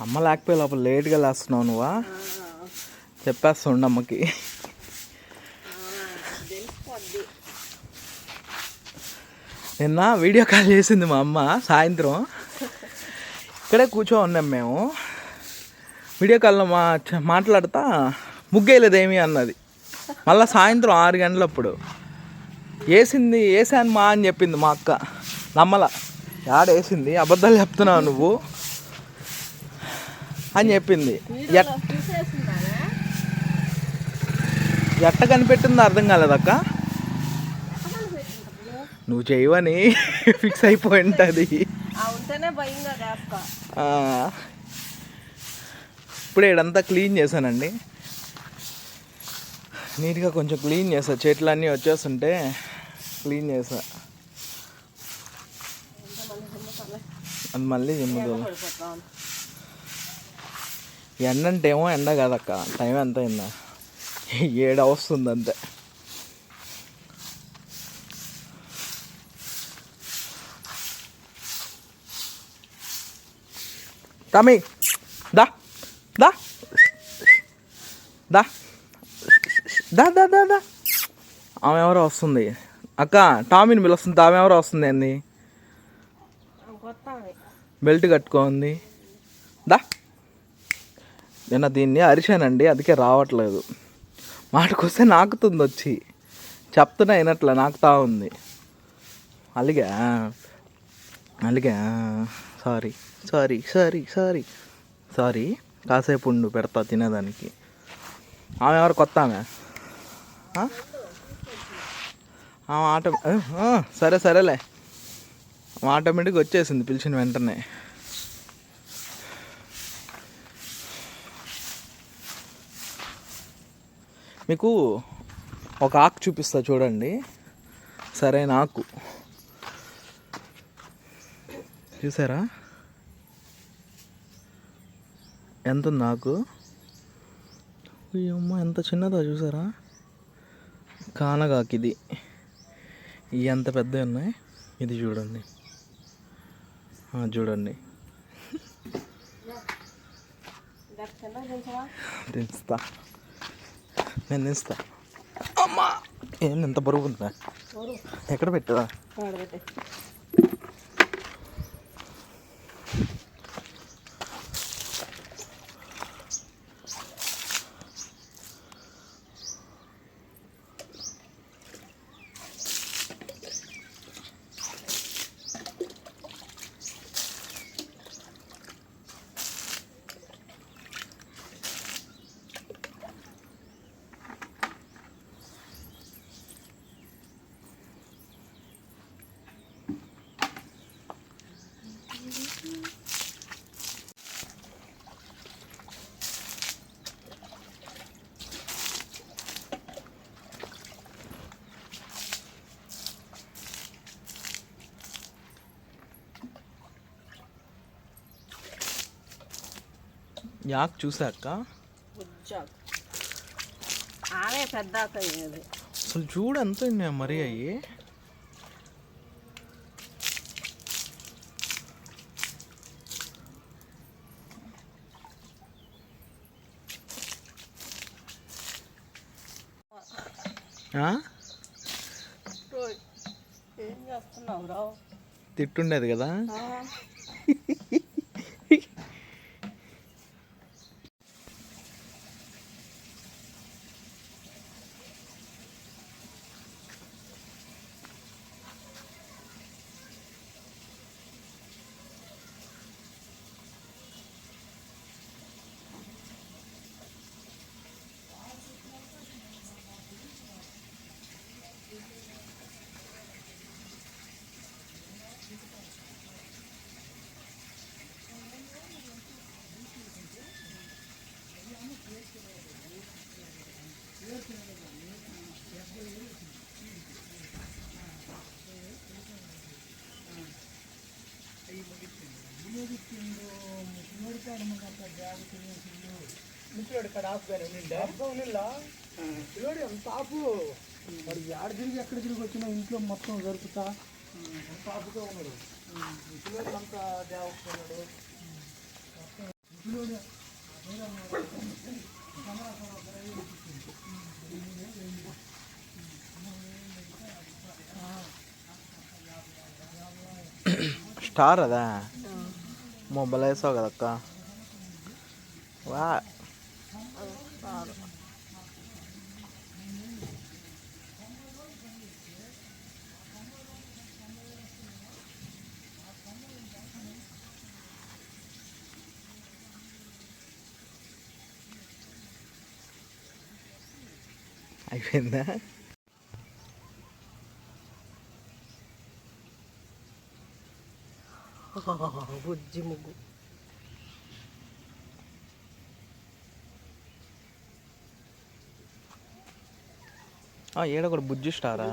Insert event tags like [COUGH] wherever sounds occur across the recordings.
అమ్మ లేకపోయి లోపల లేట్గా లేస్తున్నావు నువ్వా? చెప్పేస్తుండ అమ్మకి. నిన్న వీడియో కాల్ చేసింది మా అమ్మ సాయంత్రం. ఇక్కడే కూర్చో ఉన్నాం మేము. వీడియో కాల్లో మా మాట్లాడుతా ముగ్గేయలేదేమి అన్నది. మళ్ళీ సాయంత్రం ఆరు గంటలప్పుడు. వేసింది వేసాను మా అని చెప్పింది మా అక్క. నమ్మల. యాడేసింది అబద్ధాలు చెప్తున్నావు నువ్వు? అని చెప్పింది. ఎట్ట కనిపెట్టిందో అర్థం కాలేదక్క నువ్వు చేయవని ఫిక్స్ అయిపోయి ఉంటుంది ఇప్పుడే ఇడంతా క్లీన్ చేశానండి. నీట్గా కొంచెం క్లీన్ చేసా. చెట్లన్నీ వచ్చేస్తుంటే క్లీన్ చేసా. అది మళ్ళీ పడిపోతాం ఎండ అంటే ఏమో ఎండ కాదక్క. టైం ఎంత అయిందా? ఏడు వస్తుంది అంతే తమి దా దా దా దా దా దా దా ఆమె ఎవరో వస్తుంది. అక్క టామీని పిలుస్తుంది. ఆమె ఎవరో వస్తుంది కొత్త బెల్ట్ కట్టుకోంది దా. నేను దీన్ని అరిశానండి అందుకే రావట్లేదు. మాటకొస్తే నాకుతుంది వచ్చి చెప్తున్నా అయినట్ల నాకుతా ఉంది. అలిగా అలిగా sorry sorry sorry sorry sorry కాసేపు ఉండు పెడతా తినేదానికి. ఆమె ఎవరు కొత్త ఆమె? ఆమె ఆటో సరే సరేలే. ఆటోమేటిక్గా వచ్చేసింది పిలిచిన వెంటనే. మీకు ఒక ఆకు చూపిస్తా చూడండి. సరైన ఆకు చూసారా? ఎంత ఉంది ఆకు? అమ్మ ఎంత చిన్నదో చూసారా? కానగాకు ఇది ఎంత పెద్దవి ఉన్నాయి? ఇది చూడండి. చూడండి. దించుతా నేను దించుతా అమ్మా! ఏంది ఎంత బరువు ఉందా ఎక్కడ పెట్టదా యాక్ చూసాక ఆమె పెద్ద అసలు చూడు ఎంత ఉన్నాయి మరి అయ్యి? ఆ? ఏం చేస్తున్నావు రావు తిట్టుండేది కదా పిల్లోడు ఎంత ఆపు. వాడు యాడ తిరిగి ఎక్కడ తిరిగి వచ్చినా ఇంట్లో మొత్తం జరుపుతా ఎంత ఆపుగా ఉన్నాడు? పిల్లోడు అంతా దేవస్తున్నాడు స్టార్ అదా? మొబైల్ వేసావు కదక్క? వా అయిపోయిందా బుజ్జి ముగ్గు ఆ, ఈడ కూడా బుజ్జి స్టారా?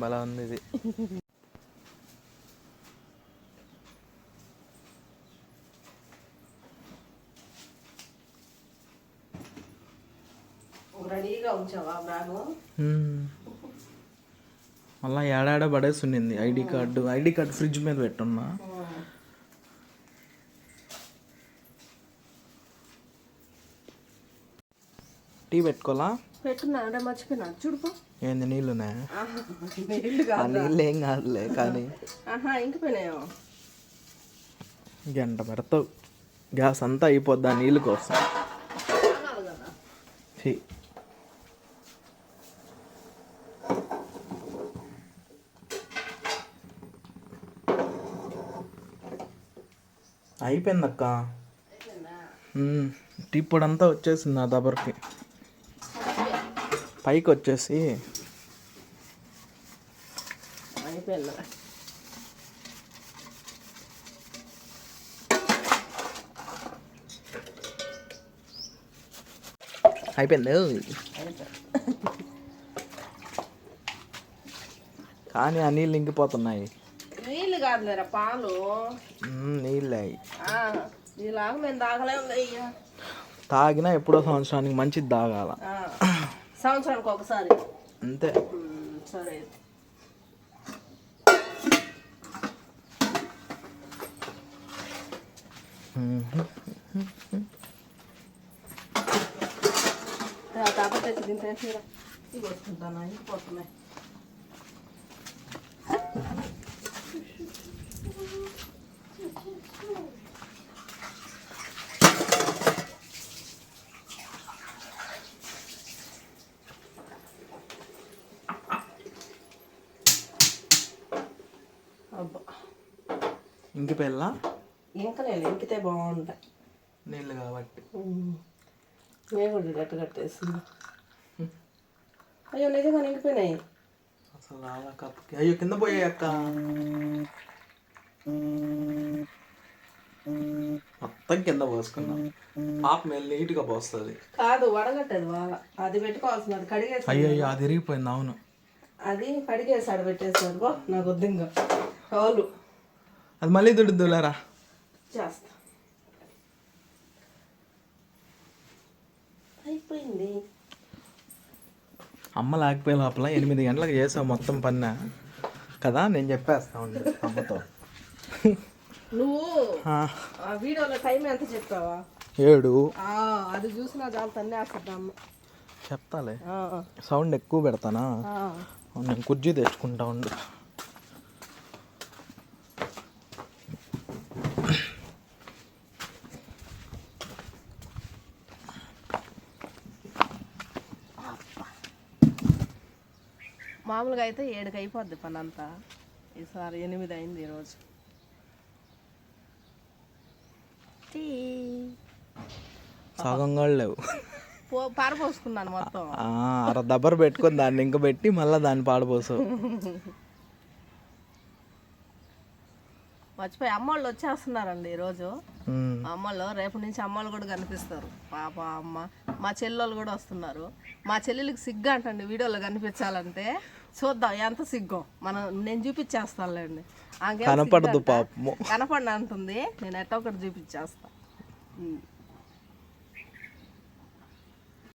భలే ఉంది ఇది. రెడీగా ఉంచావా బ్యాగు. మళ్ళా ఏడాడ పడేసి ఉండింది ID card. ID card fridge మీద పెట్టున్నా. టీ పెట్టుకోవాలా? పెట్టున్నా. అంటే మర్చిపోయినా. చూడుకో. ఏంది నీళ్ళునే? నీళ్ళు నీళ్ళు ఏం కాదులే కానీ. ఇంకిపోయినాయో? గంట పెడతావు. గ్యాస్ అంతా అయిపోద్ది ఆ నీళ్ళు కోసం తాగాలి కదా ఛీ. అయిపోయిందక్క. అంతా వచ్చేసింది నా దబర్కి. పైకి వచ్చేసి అయిపోయింది? కానీ ఆ నీళ్ళు ఇంకిపోతున్నాయి. కాదులేరా పాలు. నీళ్ళే. నీలాగా మేము తాగలేము అయ్యా తాగినా ఎప్పుడో సంవత్సరానికి మంచిది తాగాల. సంవత్సరానికి ఒకసారి. అంతే. సరే. అయితే. మ్మ్. ఆ, అబ్బా. ఇంకిపోయిల్లా ఇంకా నేను ఇంకితే బాగుంటాయి నీళ్ళు కాబట్టి. మేము కూడా గట్ట కట్టేసింది అయ్యో నిజంగా నిండిపోయినాయి అసలు అలా కప్పుకి. అయ్యో కింద పోయాయి అక్క. మొత్తం కింద పోసుకున్నాం. పాప మేలు నీట్గా పోస్తుంది. కాదు వడగట్టదు బాగా. అది పెట్టుకోవాల్సింది అది కడిగేసి అయ్యో అది ఇరిగిపోయింది అవును. అది కడిగేసి ఆడ నాకు వద్దు ఇంకా. కౌలు అది మళ్ళీ దుడుద్దులేరా చేస్తా అయిపోయింది అమ్మ లేకపోయే లోపల ఎనిమిది గంటలకు చేసావు మొత్తం పన్న కదా నేను చెప్పేస్తా ఉండు అమ్మతో నువ్వు ఆ, వీడియోలో టైం ఎంత చెప్పావా ఏడు అది చూసినా చాలా తన్నే వేస్తుంది అమ్మ చెప్తాలే సౌండ్ ఎక్కువ పెడతానా. నేను కుర్చీ తెచ్చుకుంటా ఉండు మామూలుగా అయితే ఏడుకి అయిపోద్ది పని అంతా ఈసారి ఎనిమిది అయింది ఈరోజు. లేవు. పో పారపోసుకున్నాను మొత్తం. ఆ, అర దబ్బర పెట్టుకొని దాన్ని ఇంక పెట్టి మళ్ళీ దాన్ని పాడపోసావు [LAUGHS] మర్చిపోయి అమ్మోళ్ళు వచ్చేస్తున్నారండి ఈరోజు. అమ్మలు రేపు నుంచి అమ్మలు కూడా కనిపిస్తారు. పాప అమ్మ మా చెల్లెళ్ళు కూడా వస్తున్నారు. మా చెల్లెలకి సిగ్గు అంటండి వీడియోలో కనిపించాలంటే. చూద్దాం ఎంత సిగ్గో. మనం నేను చూపించేస్తానులేండి. కనపడదు కనపడిన అంటుంది నేను ఎట్టో ఒకటి చూపించేస్తా. ఉమ్.